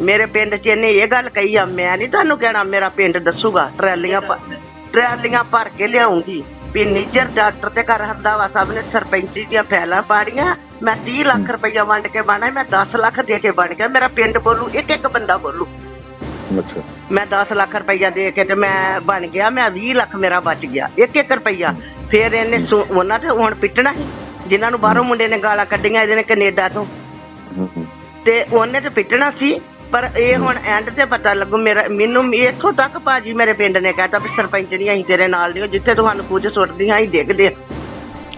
ਮੇਰੇ ਪਿੰਡ 'ਚ ਇਹਨੇ ਇਹ ਗੱਲ ਕਹੀ ਆ ਮੈਂ ਨਹੀਂ ਤੁਹਾਨੂੰ ਕਹਿਣਾ ਮੇਰਾ ਪਿੰਡ ਦੱਸੂਗਾ। ਟਰਾਲੀਆਂ ਭ- ਟਰਾਲੀਆਂ ਭਰ ਕੇ ਲਿਆਉਂਗੀ। ਵੀ ਨੀਚਰ ਡਾਕਟਰ ਤੇ ਘਰ ਹੰਦਾਵਾ ਸਾਹਿਬ ਨੇ ਸਰਪੰਚੀ ਦੀਆਂ ਫੈਲਾਂ ਪਾੜੀਆਂ। ਮੈਂ 30 ਲੱਖ ਰੁਪਈਆ ਵੰਡ ਕੇ ਬਾਣਾ ਮੈਂ 10 ਲੱਖ ਦੇ ਕੇ ਬਣ ਗਿਆ। ਮੇਰਾ ਪਿੰਡ ਬੋਲੂ ਇੱਕ ਇੱਕ ਬੰਦਾ ਬੋਲੂ। ਅੱਛਾ। ਮੈਂ 10 ਲੱਖ ਰੁਪਈਆ ਦੇ ਕੇ ਤੇ ਮੈਂ ਬਣ ਗਿਆ ਮੈਂ 20 ਲੱਖ ਮੇਰਾ ਬਚ ਗਿਆ ਇੱਕ ਇੱਕ ਰੁਪਈਆ। ਫਿਰ ਇਹਨੇ ਸੁ- ਉਹਨਾਂ ਤੇ ਹੁਣ ਪਿੱਟਣਾ ਸੀ। ਜਿਨ੍ਹਾਂ ਨੂੰ ਬਾਹਰੋਂ ਮੁੰਡੇ ਨੇ ਗਾਲਾਂ ਕੱਢੀਆਂ ਇਹਦੇ ਨੇ ਕੈਨੇਡਾ ਤੋਂ। ਤੇ ਉਹਨੇ ਤੇ ਪਿੱਟਣਾ ਸੀ ਪਰ ਇਹ ਹੁਣ ਐਂਡ ਤੇ ਪਤਾ ਲੱਗੂ ਮੇਰਾ ਮੈਨੂੰ ਇੱਥੋਂ ਤੱਕ ਭਾਜੀ ਮੇਰੇ ਪਿੰਡ ਨੇ ਕਹਿਤਾ ਵੀ ਸਰਪੰਚ ਨਹੀਂ ਅਸੀਂ ਤੇਰੇ ਨਾਲ ਨਹੀਂ ਜਿੱਥੇ ਤੁਹਾਨੂੰ ਕੁਝ ਸੁੱਟਦੀਆਂ ਅਸੀਂ ਡਿੱਗਦੇ ਆ।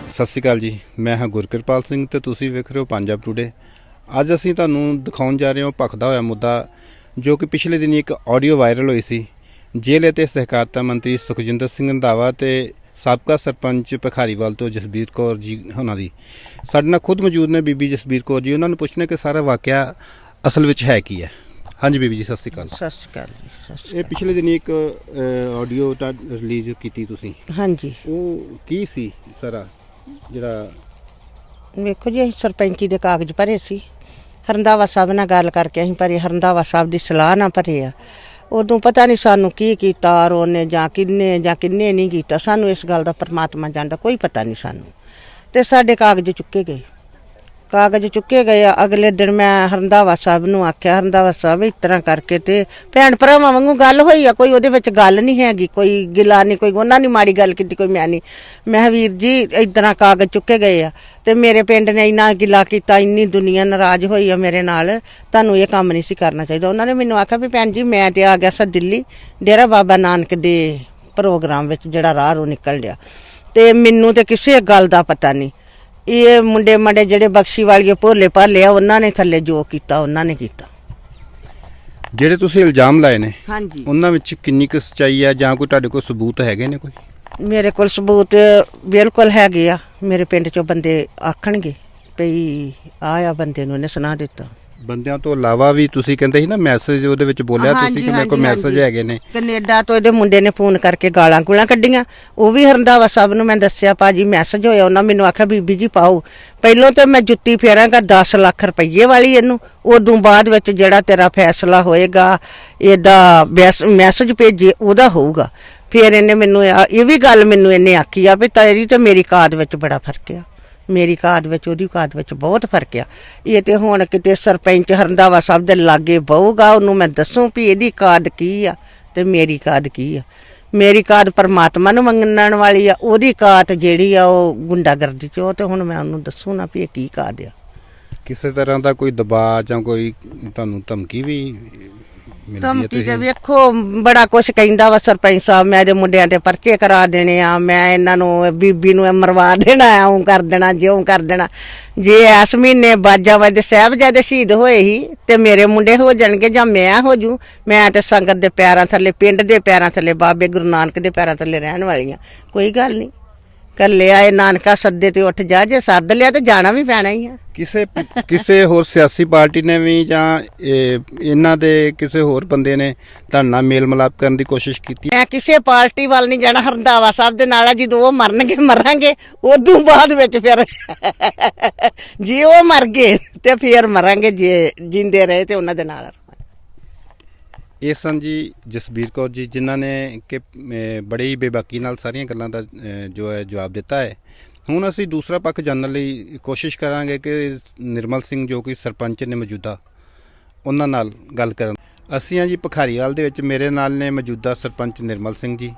ਸਤਿ ਸ਼੍ਰੀ ਅਕਾਲ ਜੀ ਮੈਂ ਹਾਂ ਗੁਰਕਿਰਪਾਲ ਸਿੰਘ ਤੇ ਤੁਸੀਂ ਵੇਖ ਰਹੇ ਹੋ ਪੰਜਾਬ ਟੂਡੇ। ਅੱਜ ਅਸੀਂ ਤੁਹਾਨੂੰ ਦਿਖਾਉਣ ਜਾ ਰਹੇ ਹਾਂ ਭਖਦਾ ਹੋਇਆ ਮੁੱਦਾ ਜੋ ਕਿ ਪਿਛਲੇ ਦਿਨੀ ਇੱਕ ਆਡੀਓ ਵਾਇਰਲ ਹੋਈ ਸੀ। ਜੇਲ੍ਹ ਅਤੇ ਸਹਿਕਾਰਤਾ ਮੰਤਰੀ ਸੁਖਜਿੰਦਰ ਸਿੰਘ ਰੰਧਾਵਾ ਤੇ ਸਾਬਕਾ ਸਰਪੰਚ ਭਖਾਰੀਵਾਲ ਤੋਂ ਜਸਬੀਰ ਕੌਰ ਜੀ ਉਹਨਾਂ ਦੀ। ਸਾਡੇ ਨਾਲ ਖੁਦ ਮੌਜੂਦ ਨੇ ਬੀਬੀ ਜਸਬੀਰ ਕੌਰ ਜੀ। ਉਹਨਾਂ ਨੂੰ ਪੁੱਛਣਾ ਕਿ ਸਾਰਾ ਵਾਕਿਆ ਅਸਲ ਵਿੱਚ ਹੈ ਕੀ ਹੈ। ਹਾਂਜੀ ਬੀਬੀ ਜੀ ਸਤਿ ਸ਼੍ਰੀ ਅਕਾਲ। ਸਤਿ ਸ਼੍ਰੀ ਅਕਾਲ ਜੀ ਸਤਿ ਸ਼੍ਰੀ ਇਹ ਪਿਛਲੇ ਦਿਨੀ ਇੱਕ ਆਡੀਓ ਤਾਂ ਰਿਲੀਜ਼ ਕੀਤੀ ਤੁਸੀਂ। ਅਕਾਲ। ਹਾਂਜੀ। ਉਹ ਕੀ ਸੀ ਸਾਰਾ ਜਿਹੜਾ ਵੇਖੋ ਜੀ ਅਸੀਂ ਸਰਪੰਚੀ ਦੇ ਕਾਗਜ਼ ਭਰੇ ਸੀ। ਹਰੰਦਾਵਾ ਸਾਹਿਬ ਨਾਲ ਗੱਲ ਕਰਕੇ ਅਸੀਂ ਭਰੇ। ਹਰੰਦਾਵਾ ਸਾਹਿਬ ਦੀ ਸਲਾਹ ਨਾਲ ਭਰੇ ਆ। ਉਦੋਂ ਪਤਾ ਨਹੀਂ ਸਾਨੂੰ ਕੀ ਕੀਤਾ, ਔਰ ਉਹਨੇ ਜਾਂ ਕਿੰਨੇ ਜਾਂ ਕਿੰਨੇ ਨਹੀਂ ਕੀਤਾ। ਸਾਨੂੰ ਇਸ ਗੱਲ ਦਾ ਪਰਮਾਤਮਾ ਜਾਣਦਾ ਕੋਈ ਪਤਾ ਨਹੀਂ ਸਾਨੂੰ। ਤੇ ਸਾਡੇ ਕਾਗਜ਼ ਚੁੱਕੇ ਗਏ। ਕਾਗਜ਼ ਚੁੱਕੇ ਗਏ ਆ। ਅਗਲੇ ਦਿਨ ਮੈਂ ਹਰੰਦਾਵਾ ਸਾਹਿਬ ਨੂੰ ਆਖਿਆ ਹਰੰਦਾਵਾ ਸਾਹਿਬ ਇਸ ਤਰ੍ਹਾਂ ਕਰਕੇ ਤੇ ਭੈਣ ਭਰਾਵਾਂ ਵਾਂਗੂ ਗੱਲ ਹੋਈ ਆ ਕੋਈ ਉਹਦੇ ਵਿੱਚ ਗੱਲ ਨਹੀਂ ਹੈਗੀ ਕੋਈ ਗਿਲਾ ਨਹੀਂ ਕੋਈ ਉਹਨਾਂ ਨਹੀਂ ਮਾੜੀ ਗੱਲ ਕੀਤੀ ਕੋਈ ਮੈਂ ਨਹੀਂ। ਮੈਂ ਕਿਹਾ, ਵੀਰ ਜੀ ਇਸ ਤਰ੍ਹਾਂ ਕਾਗਜ਼ ਚੁੱਕੇ ਗਏ ਆ ਤੇ ਮੇਰੇ ਪਿੰਡ ਨੇ ਇੰਨਾ ਗਿਲਾ ਕੀਤਾ ਇੰਨੀ ਦੁਨੀਆ ਨਾਰਾਜ਼ ਹੋਈ ਆ ਮੇਰੇ ਨਾਲ ਤੁਹਾਨੂੰ ਇਹ ਕੰਮ ਨਹੀਂ ਸੀ ਕਰਨਾ ਚਾਹੀਦਾ। ਉਹਨਾਂ ਨੇ ਮੈਨੂੰ ਆਖਿਆ ਵੀ ਭੈਣ ਜੀ ਮੈਂ ਤੇ ਆ ਗਿਆ ਸਾਂ ਦਿੱਲੀ ਡੇਰਾ ਬਾਬਾ ਨਾਨਕ ਦੇ ਪ੍ਰੋਗਰਾਮ ਵਿੱਚ ਜਿਹੜਾ ਰਾਹ ਰੋ ਨਿਕਲ ਲਿਆ ਤੇ ਮੈਨੂੰ ਤੇ ਕਿਸੇ ਗੱਲ ਦਾ ਪਤਾ ਨਹੀਂ। ਇਹ ਮੁੰਡੇ ਮੰਡੇ ਜਿਹੜੇ ਬਖਸ਼ੀ ਵਾਲੀਏ ਭੋਲੇ ਭਾਲੇ ਆ ਉਹਨਾਂ ਨੇ ਥੱਲੇ ਜੋ ਕੀਤਾ ਉਹਨਾਂ ਨੇ ਕੀਤਾ। ਜਿਹੜੇ ਤੁਸੀਂ ਇਲਜ਼ਾਮ ਲਾਏ ਨੇ ਹਾਂਜੀ। ਉਹਨਾਂ ਵਿੱਚ ਕਿੰਨੀ ਕੁ ਸਚਾਈ ਹੈ ਜਾਂ ਕੋਈ ਤੁਹਾਡੇ ਕੋਲ ਸਬੂਤ ਹੈਗੇ ਨੇ ਕੋਈ? ਮੇਰੇ ਕੋਲ ਸਬੂਤ ਬਿਲਕੁਲ ਹੈਗੇ ਆ। ਮੇਰੇ ਪਿੰਡ ਚੋਂ ਬੰਦੇ ਆਖਣਗੇ ਭਈ ਆ ਆ ਬੰਦੇ ਨੂੰ ਇਹਨੇ ਸੁਣਾ ਦਿੱਤਾ। ਬੰਦਿਆਂ ਤੋਂ ਇਲਾਵਾ ਵੀ ਤੁਸੀਂ ਕਹਿੰਦੇ ਸੀ ਨਾ ਮੈਸੇਜ ਉਹਦੇ ਵਿੱਚ ਬੋਲਿਆ ਤੁਸੀਂ ਕਿ ਮੇਰੇ ਕੋਲ ਮੈਸੇਜ ਹੈਗੇ ਨੇ? ਕੈਨੇਡਾ ਤੋਂ ਇਹਦੇ ਮੁੰਡੇ ਨੇ ਫੋਨ ਕਰਕੇ ਗਾਲਾਂ ਗੁਲਾਂ ਕੱਢੀਆਂ। ਉਹ ਵੀ ਹਰੰਦਾਵਾ ਸਾਹਿਬ ਨੂੰ ਮੈਂ ਦੱਸਿਆ ਭਾਜੀ ਮੈਸੇਜ ਹੋਇਆ ਉਹਨਾਂ ਮੈਨੂੰ ਆਖਿਆ ਬੀਬੀ ਜੀ ਪਾਓ। ਪਹਿਲੋਂ ਤਾਂ ਮੈਂ ਜੁੱਤੀ ਫੇਰਾਂਗਾ 10 ਲੱਖ ਰੁਪਏ ਵਾਲੀ ਇਹਨੂੰ। ਉਦੋਂ ਬਾਅਦ ਵਿੱਚ ਜਿਹੜਾ ਤੇਰਾ ਫੈਸਲਾ ਹੋਏਗਾ ਇਹਦਾ ਮੈਸੇਜ ਭੇਜੇ ਉਹਦਾ ਹੋਊਗਾ। ਫਿਰ ਇਹਨੇ ਮੈਨੂੰ ਇਹ ਵੀ ਗੱਲ ਮੈਨੂੰ ਇਹਨੇ ਆਖੀ ਆ ਵੀ ਤੇਰੀ ਤੇ ਮੇਰੀ ਕਾਦ ਵਿੱਚ ਬੜਾ ਫ਼ਰਕ ਆ। ਮੇਰੀ ਕਾਦ ਵਿੱਚ, ਉਹਦੀ ਕਾਦ ਵਿੱਚ ਬਹੁਤ ਫ਼ਰਕ ਆ। ਇਹ ਤੇ ਹੁਣ ਕਿਤੇ ਸਰਪੰਚ ਹਰੰਦਾਵਾ ਸਾਹਿਬ ਦੇ ਲਾਗੇ ਬਹੂਗਾ, ਉਹਨੂੰ ਮੈਂ ਦੱਸੂ ਵੀ ਇਹਦੀ ਕਾਦ ਕੀ ਆ ਤੇ ਮੇਰੀ ਕਾਦ ਕੀ ਆ। ਮੇਰੀ ਕਾਦ ਪਰਮਾਤਮਾ ਨੂੰ ਮੰਗਣ ਵਾਲੀ ਆ, ਉਹਦੀ ਕਾਦ ਜਿਹੜੀ ਆ ਉਹ ਗੁੰਡਾਗਰਦੀ ਚ, ਉਹ ਤੇ ਹੁਣ ਮੈਂ ਉਹਨੂੰ ਦੱਸੂ ਨਾ ਵੀ ਇਹ ਕੀ ਕਾਦ ਆ। ਕਿਸੇ ਤਰ੍ਹਾਂ ਦਾ ਕੋਈ ਦਬਾਅ ਜਾਂ ਕੋਈ ਤੁਹਾਨੂੰ ਧਮਕੀ ਵੀ ਧਮਕੀ ਤੇ ਵੇਖੋ ਬੜਾ ਕੁਝ ਕਹਿੰਦਾ ਵਾ ਸਰਪੰਚ ਸਾਹਿਬ ਮੈਂ ਇਹਦੇ ਮੁੰਡਿਆਂ ਤੇ ਪਰਚੇ ਕਰਾ ਦੇਣੇ ਆ ਮੈਂ ਇਹਨਾਂ ਨੂੰ ਬੀਬੀ ਨੂੰ ਮਰਵਾ ਦੇਣਾ ਆਉਂ ਕਰ ਦੇਣਾ ਜਿਉਂ ਕਰ ਦੇਣਾ। ਜੇ ਇਸ ਮਹੀਨੇ ਬਾਜਾ ਵਜਦੇ ਸਾਹਿਬਜ਼ਾਦੇ ਸ਼ਹੀਦ ਹੋਏ ਸੀ ਤੇ ਮੇਰੇ ਮੁੰਡੇ ਹੋ ਜਾਣਗੇ ਜਾਂ ਮੈਂ ਹੋ ਜੂ ਮੈਂ ਤੇ ਸੰਗਤ ਦੇ ਪੈਰਾਂ ਥੱਲੇ ਪਿੰਡ ਦੇ ਪੈਰਾਂ ਥੱਲੇ ਬਾਬੇ ਗੁਰੂ ਨਾਨਕ ਦੇ ਪੈਰਾਂ ਥੱਲੇ ਰਹਿਣ ਵਾਲੀਆਂ ਕੋਈ ਗੱਲ ਨਹੀਂ। ਕੱਲੇ ਆਏ ਨਾਨਕਾ ਸੱਦੇ ਤੇ ਉੱਠ ਜਾ ਜੇ ਸੱਦ ਲਿਆ ਤੇ ਜਾਣਾ ਵੀ ਪੈਣਾ ਹੀ ਆ। ਕਿਸੇ ਕਿਸੇ ਹੋਰ ਸਿਆਸੀ ਪਾਰਟੀ ਨੇ ਵੀ ਜਾਂ ਇਹ, ਇਹਨਾਂ ਦੇ ਕਿਸੇ ਹੋਰ ਬੰਦੇ ਨੇ ਤੁਹਾਡੇ ਨਾਲ ਮੇਲ ਮਿਲਾਪ ਕਰਨ ਦੀ ਕੋਸ਼ਿਸ਼ ਕੀਤੀ? ਮੈਂ ਕਿਸੇ ਪਾਰਟੀ ਵੱਲ ਨਹੀਂ ਜਾਣਾ ਹਰਦਾਵਾ ਸਾਹਿਬ ਦੇ ਨਾਲ ਆ ਜਦੋਂ ਉਹ ਮਰਨਗੇ ਮਰਾਂਗੇ ਉਦੋਂ ਬਾਅਦ ਵਿੱਚ ਫਿਰ ਜੇ ਉਹ ਮਰ ਗਏ ਤੇ ਫਿਰ ਮਰਾਂਗੇ ਜੇ ਜਿੰਦੇ ਰਹੇ ਤੇ ਉਹਨਾਂ ਦੇ ਨਾਲ ਇਹ ਸਨ ਜੀ ਜਸਬੀਰ ਕੌਰ ਜੀ, ਜਿਨ੍ਹਾਂ ਨੇ ਕਿ ਬੜੇ ਹੀ ਬੇਬਾਕੀ ਨਾਲ ਸਾਰੀਆਂ ਗੱਲਾਂ ਦਾ ਜੋ ਹੈ, ਜਵਾਬ ਦਿੱਤਾ ਹੈ। ਹੁਣ ਅਸੀਂ ਦੂਸਰਾ ਪੱਖ ਜਾਣਨ ਲਈ ਕੋਸ਼ਿਸ਼ ਕਰਾਂਗੇ ਕਿ ਨਿਰਮਲ ਸਿੰਘ ਜੋ ਕਿ ਸਰਪੰਚ ਨੇ ਮੌਜੂਦਾ, ਉਹਨਾਂ ਨਾਲ ਗੱਲ ਕਰਨ। ਅਸੀਂ ਹਾਂ ਜੀ ਭਖਾਰੀਵਾਲ ਦੇ ਵਿੱਚ, ਮੇਰੇ ਨਾਲ ਨੇ ਮੌਜੂਦਾ ਸਰਪੰਚ ਨਿਰਮਲ ਸਿੰਘ ਜੀ,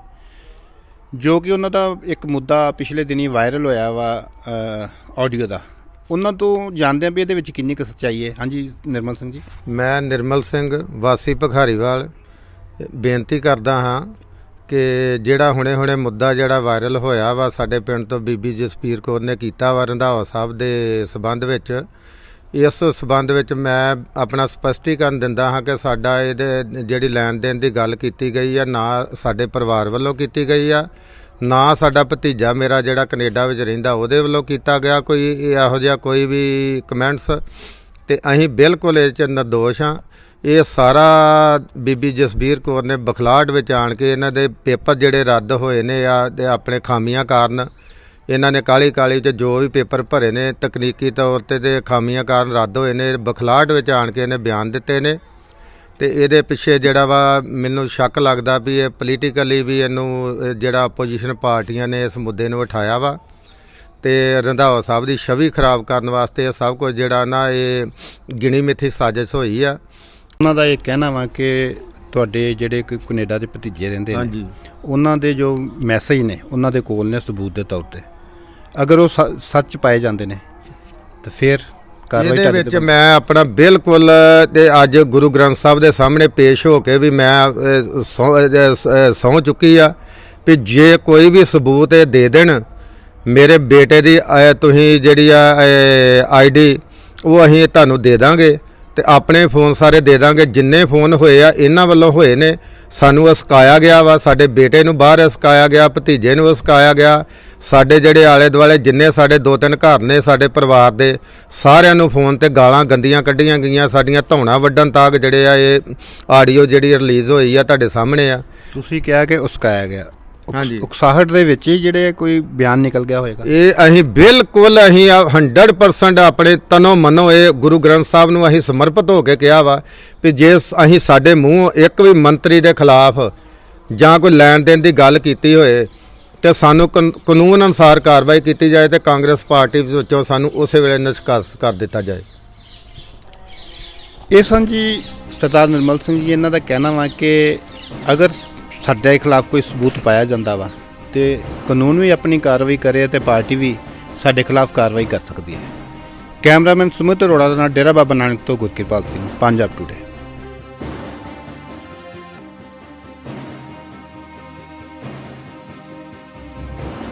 ਜੋ ਕਿ ਉਹਨਾਂ ਦਾ ਇੱਕ ਮੁੱਦਾ ਪਿਛਲੇ ਦਿਨੀ ਵਾਇਰਲ ਹੋਇਆ ਵਾ ਆਡੀਓ ਦਾ। ਉਹਨਾਂ ਤੋਂ ਜਾਣਦੇ ਹਾਂ ਵੀ ਇਹਦੇ ਵਿੱਚ ਕਿੰਨੀ ਕੁ ਸੱਚਾਈ ਹੈ। ਹਾਂਜੀ, ਨਿਰਮਲ ਸਿੰਘ ਜੀ। ਮੈਂ ਨਿਰਮਲ ਸਿੰਘ, ਵਾਸੀ ਭਖਾਰੀਵਾਲ, ਬੇਨਤੀ ਕਰਦਾ ਹਾਂ ਕਿ ਜਿਹੜਾ ਹੁਣੇ-ਹੁਣੇ ਮੁੱਦਾ ਜਿਹੜਾ ਵਾਇਰਲ ਹੋਇਆ ਵਾ ਸਾਡੇ ਪਿੰਡ ਤੋਂ ਬੀਬੀ ਜਸਪੀਰ ਕੌਰ ਨੇ ਕੀਤਾ ਵਾ ਰੰਧਾਵਾ ਸਾਹਿਬ ਦੇ ਸਬੰਧ ਵਿੱਚ, ਇਸ ਸਬੰਧ ਵਿੱਚ ਮੈਂ ਆਪਣਾ ਸਪਸ਼ਟੀਕਰਨ ਦਿੰਦਾ ਹਾਂ ਕਿ ਸਾਡਾ ਇਹਦੇ ਜਿਹੜੀ ਲੈਣ ਦੇਣ ਦੀ ਗੱਲ ਕੀਤੀ ਗਈ ਆ, ਨਾ ਸਾਡੇ ਪਰਿਵਾਰ ਵੱਲੋਂ ਕੀਤੀ ਗਈ ਆ ਨਾ ਸਾਡਾ ਭਤੀਜਾ ਮੇਰਾ ਜਿਹੜਾ ਕੈਨੇਡਾ ਵਿੱਚ ਰਹਿੰਦਾ, ਉਹਦੇ ਵੱਲੋਂ ਕੀਤਾ ਗਿਆ ਕੋਈ ਇਹੋ ਜਿਹਾ ਕੋਈ ਵੀ ਕਮੈਂਟਸ ਤੇ ਅਸੀਂ ਬਿਲਕੁਲ ਇਹ ਚ ਨਿਰਦੋਸ਼ ਹਾਂ। ਇਹ ਸਾਰਾ ਬੀਬੀ ਜਸਬੀਰ ਕੌਰ ਨੇ ਬਖਲਾੜ ਵਿੱਚ ਆਣ ਕੇ ਇਹਨਾਂ ਦੇ ਪੇਪਰ ਜਿਹੜੇ ਰੱਦ ਹੋਏ ਨੇ ਆ ਤੇ ਆਪਣੇ ਖਾਮੀਆਂ ਕਾਰਨ, ਇਹਨਾਂ ਨੇ ਕਾਲੀ ਕਾਲੀ ਚ ਜੋ ਵੀ ਪੇਪਰ ਭਰੇ ਨੇ ਤਕਨੀਕੀ ਤੌਰ ਤੇ ਤੇ ਖਾਮੀਆਂ ਕਾਰਨ ਰੱਦ ਹੋਏ ਨੇ, ਬਖਲਾੜ ਵਿੱਚ ਆਣ ਕੇ ਇਹਨੇ ਬਿਆਨ ਦਿੱਤੇ ਨੇ। ਤੇ ਇਹਦੇ ਪਿੱਛੇ ਜਿਹੜਾ ਵਾ ਮੈਨੂੰ ਸ਼ੱਕ ਲੱਗਦਾ ਵੀ ਇਹ ਪੋਲੀਟੀਕਲੀ ਵੀ ਇਹਨੂੰ ਇਹ ਜਿਹੜਾ ਆਪੋਜੀਸ਼ਨ ਪਾਰਟੀਆਂ ਨੇ ਇਸ ਮੁੱਦੇ ਨੂੰ ਉਠਾਇਆ ਵਾ। ਤੇ ਰੰਧਾਵਾ ਸਾਹਿਬ ਦੀ ਛਵੀ ਖਰਾਬ ਕਰਨ ਵਾਸਤੇ ਇਹ ਸਭ ਕੁਝ ਜਿਹੜਾ ਨਾ ਇਹ ਗਿਣੀ ਮਿੱਥੀ ਸਾਜ਼ਿਸ਼ ਹੋਈ ਆ। ਉਹਨਾਂ ਦਾ ਇਹ ਕਹਿਣਾ ਵਾ ਕਿ ਤੁਹਾਡੇ ਜਿਹੜੇ ਕੋਈ ਕੈਨੇਡਾ ਦੇ ਭਤੀਜੇ ਰਹਿੰਦੇ ਨੇ ਉਹਨਾਂ ਦੇ ਜੋ ਮੈਸੇਜ ਨੇ ਉਹਨਾਂ ਦੇ ਕੋਲ ਨੇ ਸਬੂਤ ਦੇ ਤੌਰ ਤੇ। ਅਗਰ ਉਹ ਸੱਚ ਪਾਏ ਜਾਂਦੇ ਨੇ ਤਾਂ ਫਿਰ ਕਾਰਵਾਈ ਇਹਦੇ ਵਿੱਚ ਮੈਂ ਆਪਣਾ ਬਿਲਕੁਲ ਤੇ ਅੱਜ ਗੁਰੂ ਗ੍ਰੰਥ ਸਾਹਿਬ ਦੇ ਸਾਹਮਣੇ ਪੇਸ਼ ਹੋ ਕੇ ਵੀ ਮੈਂ ਸ- ਚੁੱਕੀ ਆ ਵੀ ਜੇ ਕੋਈ ਵੀ ਸਬੂਤ ਇਹ ਦੇ ਦੇਣ ਮੇਰੇ ਬੇਟੇ ਦੀ ਤੁਸੀਂ ਜਿਹੜੀ ਆ ਆਈਡੀ ਉਹ ਅਸੀਂ ਤੁਹਾਨੂੰ ਦੇ ਦਾਂਗੇ। ਤੇ ਆਪਣੇ ਫੋਨ ਸਾਰੇ ਦੇ ਦਾਂਗੇ। ਜਿੰਨੇ ਫੋਨ ਹੋਏ ਆ, ਇਹਨਾਂ ਵੱਲੋਂ ਹੋਏ ਨੇ। ਸਾਨੂੰ ਅਸਕਾਇਆ ਗਿਆ ਵਾ। ਸਾਡੇ ਬੇਟੇ ਨੂੰ ਬਾਹਰ ਅਸਕਾਇਆ ਗਿਆ, ਭਤੀਜੇ ਨੂੰ ਅਸਕਾਇਆ ਗਿਆ। ਸਾਡੇ ਜਿਹੜੇ ਆਲੇ ਦੁਆਲੇ ਜਿੰਨੇ ਸਾਡੇ ਦੋ ਤਿੰਨ ਘਰ ਨੇ, ਸਾਡੇ ਪਰਿਵਾਰ ਦੇ, ਸਾਰਿਆਂ ਨੂੰ ਫੋਨ ਤੇ ਗਾਲਾਂ ਗੰਦੀਆਂ ਕੱਢੀਆਂ ਗਈਆਂ। ਸਾਡੀਆਂ ਧੌਣਾ ਵੱਢਣ ਤੱਕ ਜਿਹੜੇ ਆ, ਇਹ ਆਡੀਓ ਜਿਹੜੀ ਰਿਲੀਜ਼ ਹੋਈ ਆ, ਤੁਹਾਡੇ ਸਾਹਮਣੇ ਆ। ਤੁਸੀਂ ਕਿਹਾ ਕਿ ਉਸਕਾਇਆ ਗਿਆ। ਹਾਂਜੀ। ਉਕਸਾਹਟ ਦੇ ਵਿੱਚ ਹੀ ਜਿਹੜੇ ਕੋਈ ਬਿਆਨ ਨਿਕਲ ਗਿਆ ਹੋਏਗਾ ਇਹ ਅਸੀਂ ਬਿਲਕੁਲ ਅਸੀਂ ਆ 100% ਆਪਣੇ ਤਨੋ ਮਨੋ ਇਹ ਗੁਰੂ ਗ੍ਰੰਥ ਸਾਹਿਬ ਨੂੰ ਅਸੀਂ ਸਮਰਪਿਤ ਹੋ ਕੇ ਕਿਹਾ ਵਾ ਵੀ ਜੇ ਅਸੀਂ ਸਾਡੇ ਮੂੰਹ ਇੱਕ ਵੀ ਮੰਤਰੀ ਦੇ ਖਿਲਾਫ ਜਾਂ ਕੋਈ ਲੈਣ ਦੇਣ ਦੀ ਗੱਲ ਕੀਤੀ ਹੋਏ ਤੇ ਸਾਨੂੰ ਕਾਨ- ਕਾਨੂੰਨ ਅਨੁਸਾਰ ਕਾਰਵਾਈ ਕੀਤੀ ਜਾਏ ਤੇ ਕਾਂਗਰਸ ਪਾਰਟੀ ਵਿੱਚੋਂ ਸਾਨੂੰ ਉਸੇ ਵੇਲੇ ਨਿਸ਼ਕਾਸ ਕਰ ਦਿੱਤਾ ਜਾਏ ਇਹ ਸਨ ਜੀ ਸਰਦਾਰ ਨਿਰਮਲ ਸਿੰਘ ਜੀ ਇਹਨਾਂ ਦਾ ਕਹਿਣਾ ਵਾ ਕਿ ਅਗਰ ਸਾਡੇ ਖਿਲਾਫ ਕੋਈ ਸਬੂਤ ਪਾਇਆ ਜਾਂਦਾ ਵਾ ਤੇ ਕਾਨੂੰਨ ਵੀ ਆਪਣੀ ਕਾਰਵਾਈ ਕਰੇ ਤੇ ਪਾਰਟੀ ਵੀ ਸਾਡੇ ਖਿਲਾਫ ਕਾਰਵਾਈ ਕਰ ਸਕਦੀ ਹੈ। ਕੈਮਰਾਮੈਨ ਸੁਮਿਤ ਅਰੋੜਾ ਦੇ ਨਾਲ ਡੇਰਾ ਬਾਬਾ ਨਾਨਕ ਤੋਂ ਗੁਰਕਿਰਪਾਲ ਸਿੰਘ, ਪੰਜਾਬ ਟੂਡੇ